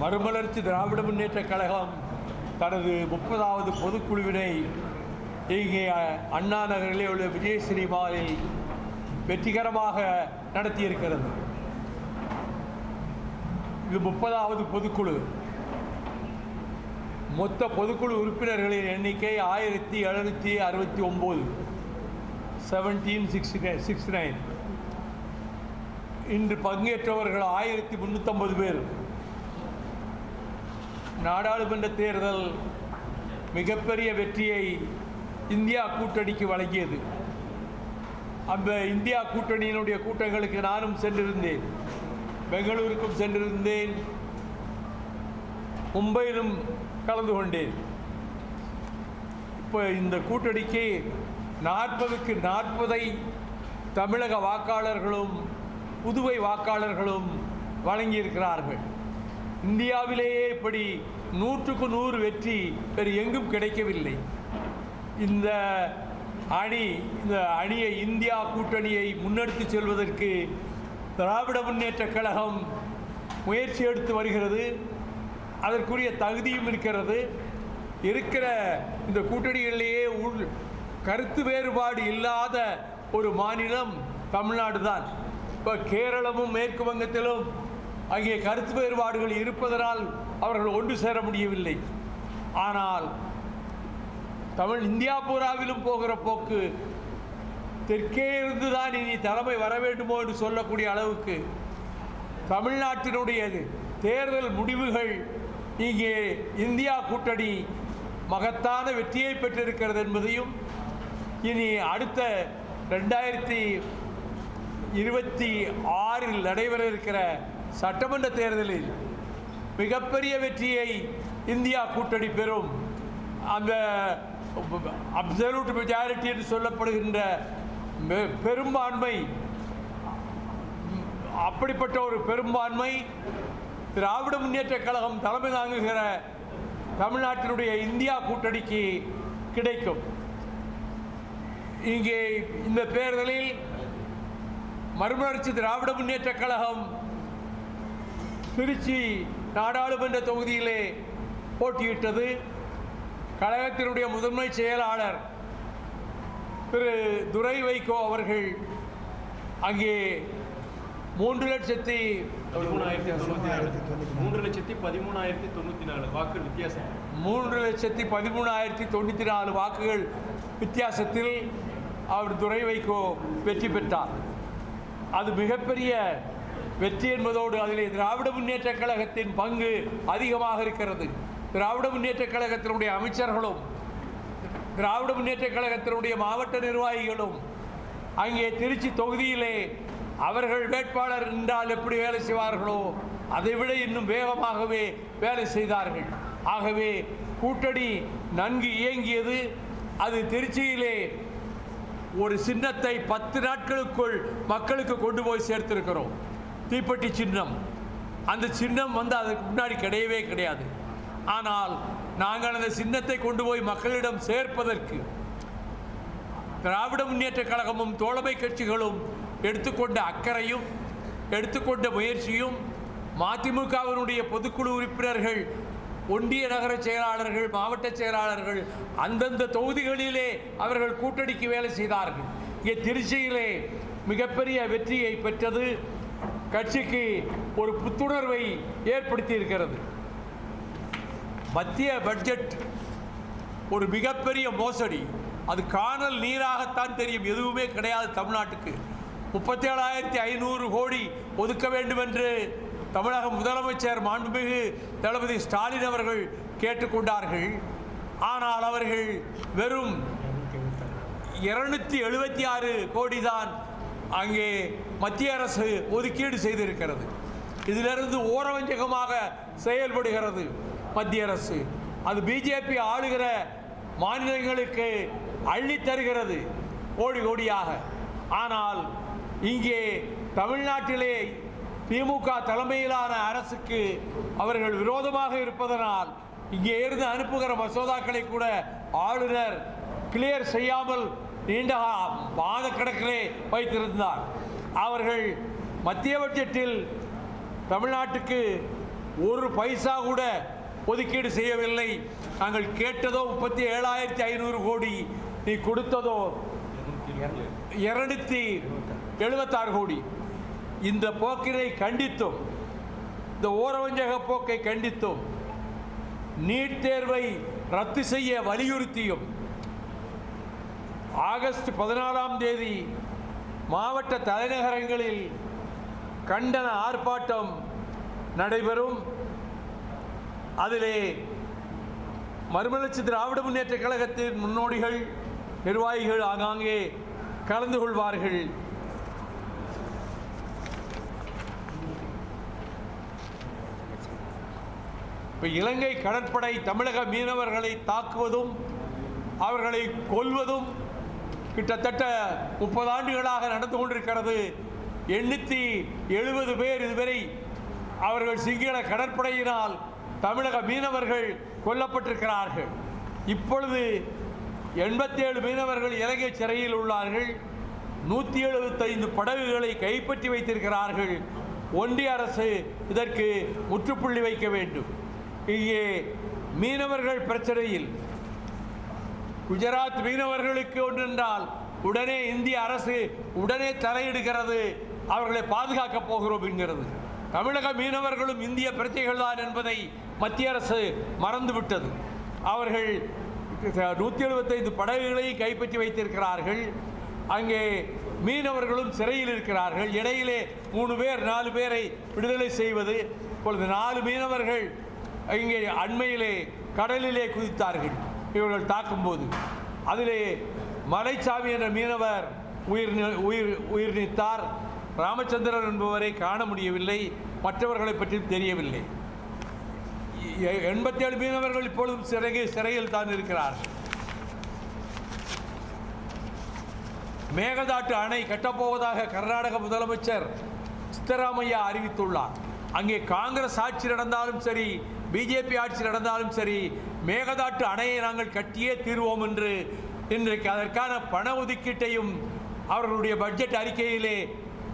மறுமலர்ச்சி திராவிட முன்னேற்றக் கழகம் தனது முப்பதாவது பொதுக்குழுவினை இங்கே அண்ணா நகரிலே உள்ள விஜய் சினிமாவில் வெற்றிகரமாக நடத்தியிருக்கிறது. இது முப்பதாவது பொதுக்குழு. மொத்த பொதுக்குழு உறுப்பினர்களின் எண்ணிக்கை ஆயிரத்தி எழுநூற்றி அறுபத்தி ஒம்பது செவன்டீன் சிக்ஸ்டி சிக்ஸ்டி நைன் இன்று பங்கேற்றவர்கள் ஆயிரத்தி முந்நூற்றம்பது பேர். நாடாளுமன்ற தேர்தல் மிகப்பெரிய வெற்றியை இந்தியா கூட்டணிக்கு வழங்கியது. அந்த இந்தியா கூட்டணியினுடைய கூட்டங்களுக்கு நானும் சென்றிருந்தேன். பெங்களூருக்கும் சென்றிருந்தேன். மும்பையிலும் கலந்து கொண்டேன். இப்போ இந்த கூட்டணிக்கு நாற்பதுக்கு நாற்பதை தமிழக வாக்காளர்களும் புதுவை வாக்காளர்களும் வழங்கியிருக்கிறார்கள். இந்தியாவிலேயே இப்படி நூற்றுக்கு நூறு வெற்றி வேறு எங்கும் கிடைக்கவில்லை. இந்த அணி இந்த அணியை இந்தியா கூட்டணியை முன்னெடுத்து செல்வதற்கு திராவிட முன்னேற்றக் கழகம் முயற்சி எடுத்து வருகிறது. அதற்குரிய தகுதியும் இருக்கிறது. இருக்கிற இந்த கூட்டணிகளிலேயே உள் கருத்து வேறுபாடு இல்லாத ஒரு மாநிலம் தமிழ்நாடு தான் இப்போ கேரளமும் மேற்கு வங்கத்திலும் அங்கே கருத்து வேறுபாடுகள் இருப்பதனால் அவர்கள் ஒன்று சேர முடியவில்லை. ஆனால் தமிழ் இந்தியா பூராவிலும் போகிற போக்கு தெற்கே இருந்து தான் இனி தலைமை வர வேண்டுமோ என்று சொல்லக்கூடிய அளவுக்கு தமிழ்நாட்டினுடையது. தேர்தல் முடிவுகள் இங்கே இந்தியா கூட்டணி மகத்தான வெற்றியை பெற்றிருக்கிறது என்பதையும் இனி அடுத்த ரெண்டாயிரத்தி இருபத்தி ஆறில் நடைபெற இருக்கிற சட்டமன்ற தேர்தலில் மிகப்பெரிய வெற்றியை இந்தியா கூட்டணி பெறும். அந்த அப்சல்யூட் மெஜாரிட்டி என்று சொல்லப்படுகின்ற பெ- பெரும்பான்மை அப்படிப்பட்ட ஒரு பெரும்பான்மை திராவிட முன்னேற்றக் கழகம் தலைமை தாங்குகிற தமிழ்நாட்டினுடைய இந்தியா கூட்டணிக்கு கிடைக்கும். இங்கே இந்த தேர்தலில் மறுமலர்ச்சி திராவிட முன்னேற்றக் கழகம் திருச்சி நாடாளுமன்ற தொகுதியிலே போட்டியிட்டது கழகத்தினுடைய முதன்மை செயலாளர் திரு துரை வைகோ அவர்கள். அங்கே மூன்று லட்சத்தி மூன்று லட்சத்தி பதிமூணாயிரத்தி தொண்ணூத்தி நாலு வாக்கு வித்தியாசம். மூன்று லட்சத்தி பதிமூணாயிரத்தி தொண்ணூற்றி நாலு வாக்குகள் வித்தியாசத்தில் அவர் துரை வைகோ வெற்றி பெற்றார். அது மிகப்பெரிய வெற்றி என்பதோடு அதிலே திராவிட முன்னேற்றக் கழகத்தின் பங்கு அதிகமாக இருக்கிறது. திராவிட முன்னேற்றக் கழகத்தினுடைய அமைச்சர்களும் திராவிட முன்னேற்றக் கழகத்தினுடைய மாவட்ட நிர்வாகிகளும் அங்கே திருச்சி தொகுதியிலே அவர்கள் வேட்பாளர் என்றால் எப்படி வேலை செய்வார்களோ அதைவிட இன்னும் வேகமாகவே வேலை செய்தார்கள். ஆகவே கூட்டணி நன்கு இயங்கியது. அது திருச்சியிலே ஒரு சின்னத்தை பத்து நாட்களுக்குள் மக்களுக்கு கொண்டு போய் சேர்த்திருக்கிறோம். தீப்பெட்டி சின்னம். அந்த சின்னம் வந்து அதுக்கு முன்னாடி கிடையவே கிடையாது. ஆனால் நாங்கள் அந்த சின்னத்தை கொண்டு போய் மக்களிடம் சேர்ப்பதற்கு திராவிட முன்னேற்றக் கழகமும் தோழமை கட்சிகளும் எடுத்துக்கொண்ட அக்கறையும் எடுத்துக்கொண்ட முயற்சியும் மதிமுகவினுடைய பொதுக்குழு உறுப்பினர்கள் ஒன்றிய நகர செயலாளர்கள் மாவட்ட செயலாளர்கள் அந்தந்த தொகுதிகளிலே அவர்கள் கூட்டணிக்கு வேலை செய்தார்கள். இங்கே திருச்சியிலே மிகப்பெரிய வெற்றியை பெற்றது கட்சிக்கு ஒரு புத்துணர்வை ஏற்படுத்தி இருக்கிறது மத்திய பட்ஜெட் ஒரு மிகப்பெரிய மோசடி. அது காணல் நீராகத்தான் தெரியும். எதுவுமே கிடையாது தமிழ்நாட்டுக்கு. முப்பத்தேழாயிரத்தி ஐநூறு கோடி ஒதுக்க வேண்டும் என்று தமிழக முதலமைச்சர் மாண்புமிகு தளபதி ஸ்டாலின் அவர்கள் கேட்டுக்கொண்டார்கள். ஆனால் அவர்கள் வெறும் இருநூத்தி எழுபத்தி ஆறு. கோடி தான் அங்கே மத்திய அரசு ஒதுக்கீடு செய்திருக்கிறது. இதிலிருந்து ஓரவஞ்சகமாக செயல்படுகிறது மத்திய அரசு. அது பிஜேபி ஆளுகிற மாநிலங்களுக்கு அள்ளி தருகிறது கோடி கோடியாக. ஆனால் இங்கே தமிழ்நாட்டிலே திமுக தலைமையிலான அரசுக்கு அவர்கள் விரோதமாக இருப்பதனால் இங்கே இருந்து அனுப்புகிற மசோதாக்களை கூட ஆளுநர் கிளியர் செய்யாமல் நீண்ட மாத கணக்கிலே வைத்திருந்தார். அவர்கள் மத்திய பட்ஜெட்டில் தமிழ்நாட்டுக்கு ஒரு பைசா கூட ஒதுக்கீடு செய்யவில்லை. நாங்கள் கேட்டதோ முப்பத்தி ஏழாயிரத்தி ஐநூறு கோடி நீ கொடுத்ததோ இருநூத்தி எழுபத்தாறு கோடி. இந்த போக்கினை கண்டித்தும் இந்த ஓரவஞ்சக போக்கை கண்டித்தும் நீட் தேர்வை ரத்து செய்ய வலியுறுத்தியும் ஆகஸ்ட் பதினாலாம் தேதி மாவட்ட தலைநகரங்களில் கண்டன ஆர்ப்பாட்டம் நடைபெறும். அதிலே மறுமலர்ச்சி திராவிட முன்னேற்ற கழகத்தின் முன்னோடிகள் நிர்வாகிகள் ஆங்காங்கே கலந்து கொள்வார்கள். இப்போ இலங்கை கடற்படை தமிழக மீனவர்களை தாக்குவதும் அவர்களை கொல்வதும் கிட்டத்தட்ட முப்பது ஆண்டுகளாக நடந்து கொண்டிருக்கிறது. எண்ணூற்றி எழுபது பேர் இதுவரை அவர்கள் சிங்கள கடற்படையினால் தமிழக மீனவர்கள் கொல்லப்பட்டிருக்கிறார்கள். இப்பொழுது எண்பத்தேழு மீனவர்கள் இலங்கை சிறையில் உள்ளார்கள். நூற்றி எழுபத்தைந்து படகுகளை கைப்பற்றி வைத்திருக்கிறார்கள். ஒன்றிய அரசு இதற்கு முற்றுப்புள்ளி வைக்க வேண்டும். இங்கே மீனவர்கள் பிரச்சனையில் குஜராத் மீனவர்களுக்கு ஒன்றென்றால் உடனே இந்திய அரசு உடனே தலையிடுகிறது அவர்களை பாதுகாக்கப் போகிறோம் என்கிறது. தமிழக மீனவர்களும் இந்திய பிரஜைகள் தான் என்பதை மத்திய அரசு மறந்துவிட்டது. அவர்கள் நூற்றி எழுபத்தைந்து படகுகளை கைப்பற்றி வைத்திருக்கிறார்கள். அங்கே மீனவர்களும் சிறையில் இருக்கிறார்கள். இடையிலே மூணு பேர் நாலு பேரை விடுதலை செய்வது இப்பொழுது நாலு மீனவர்கள் இங்கே அண்மையிலே கடலிலே குதித்தார்கள். இவர்கள் தாக்கும்போது. அதிலே மலைச்சாமி என்ற மீனவர் உயிர் உயிர் உயிர் நீத்தார். ராமச்சந்திரன் என்பவரை காண முடியவில்லை. மற்றவர்களை பற்றி தெரியவில்லை. எண்பத்தி ஏழு மீனவர்கள் இப்பொழுதும் சிறகு சிறையில் தான் இருக்கிறார்கள் மேகதாட்டு அணை கட்டப்போவதாக கர்நாடக முதலமைச்சர் சித்தராமையா அறிவித்துள்ளார். அங்கே காங்கிரஸ் ஆட்சி நடந்தாலும் சரி பிஜேபி ஆட்சி நடந்தாலும் சரி மேகதாட்டு அணையை நாங்கள் கட்டியே தீர்வோம் என்று இன்றைக்கு அதற்கான பண ஒதுக்கீட்டையும் அவர்களுடைய பட்ஜெட் அறிக்கையிலே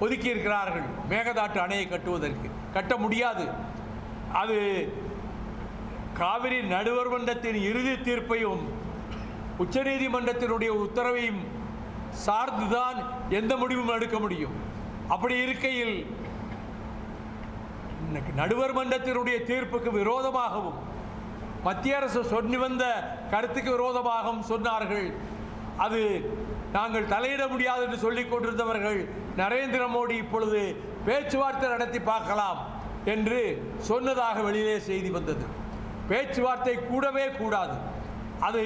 ஒதுக்கியிருக்கிறார்கள். மேகதாட்டு அணையை கட்டுவதற்கு. கட்ட முடியாது. அது காவிரி நடுவர் மன்றத்தின் இறுதி தீர்ப்பையும் உச்சநீதிமன்றத்தினுடைய உத்தரவையும் சார்ந்துதான் எந்த முடிவும் எடுக்க முடியும். அப்படி இருக்கையில் இன்னைக்கு நடுவர் மன்றத்தினுடைய தீர்ப்புக்கு விரோதமாகவும் மத்திய அரசு சொல்லி வந்த கருத்துக்கு விரோதமாகவும் சொன்னார்கள். அது நாங்கள் தலையிட முடியாது என்று சொல்லிக் கொண்டிருந்தவர்கள் நரேந்திர மோடி இப்பொழுது பேச்சுவார்த்தை நடத்தி பார்க்கலாம் என்று சொன்னதாக வெளியிலே செய்தி வந்தது. பேச்சுவார்த்தை கூடவே கூடாது. அது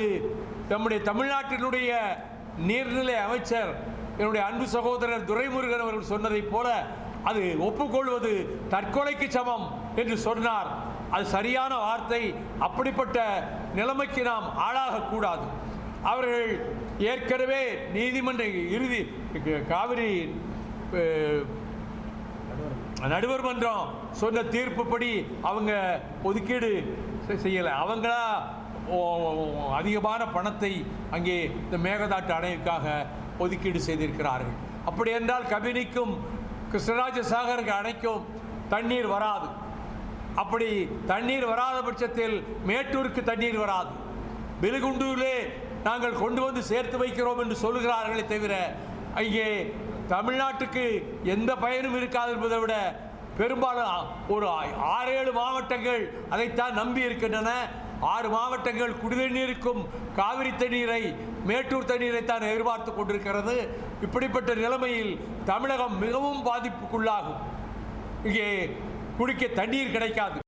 நம்முடைய தமிழ்நாட்டினுடைய நீர்நிலை அமைச்சர் என்னுடைய அன்பு சகோதரர் துரைமுருகன் அவர்கள் சொன்னதைப் போல அது ஒப்புக்கொள்வது தற்கொலைக்கு சமம் என்று சொன்னார். அது சரியான வார்த்தை. அப்படிப்பட்ட நிலைமைக்கு நாம் ஆளாகக்கூடாது அவர்கள் ஏற்கனவே நீதிமன்ற இறுதி காவிரி நடுவர் மன்றம் சொன்ன தீர்ப்புப்படி அவங்க ஒதுக்கீடு செய்யலை. அவங்களா அதிகமான பணத்தை அங்கே இந்த மேகதாட்டு அணைக்காக ஒதுக்கீடு செய்திருக்கிறார்கள். அப்படி என்றால் கபினிக்கும் கிருஷ்ணராஜ சாகருக்கு அணைக்கும் தண்ணீர் வராது. அப்படி தண்ணீர் வராத பட்சத்தில் மேட்டூருக்கு தண்ணீர் வராது. வெலுகுண்டூரிலே நாங்கள் கொண்டு வந்து சேர்த்து வைக்கிறோம் என்று சொல்லுகிறார்களே தவிர இங்கே தமிழ்நாட்டுக்கு எந்த பயனும் இருக்காது என்பதை விட பெரும்பாலும் ஒரு ஆறு ஏழு மாவட்டங்கள் அதைத்தான் நம்பி இருக்கின்றன. ஆறு மாவட்டங்கள் குடிநீருக்கும் காவிரி தண்ணீரை மேட்டூர் தண்ணீரை தான் எதிர்பார்த்து கொண்டிருக்கிறது. இப்படிப்பட்ட நிலைமையில் தமிழகம் மிகவும் பாதிப்புக்குள்ளாகும். இங்கே குடிக்க தண்ணீர் கிடைக்காது.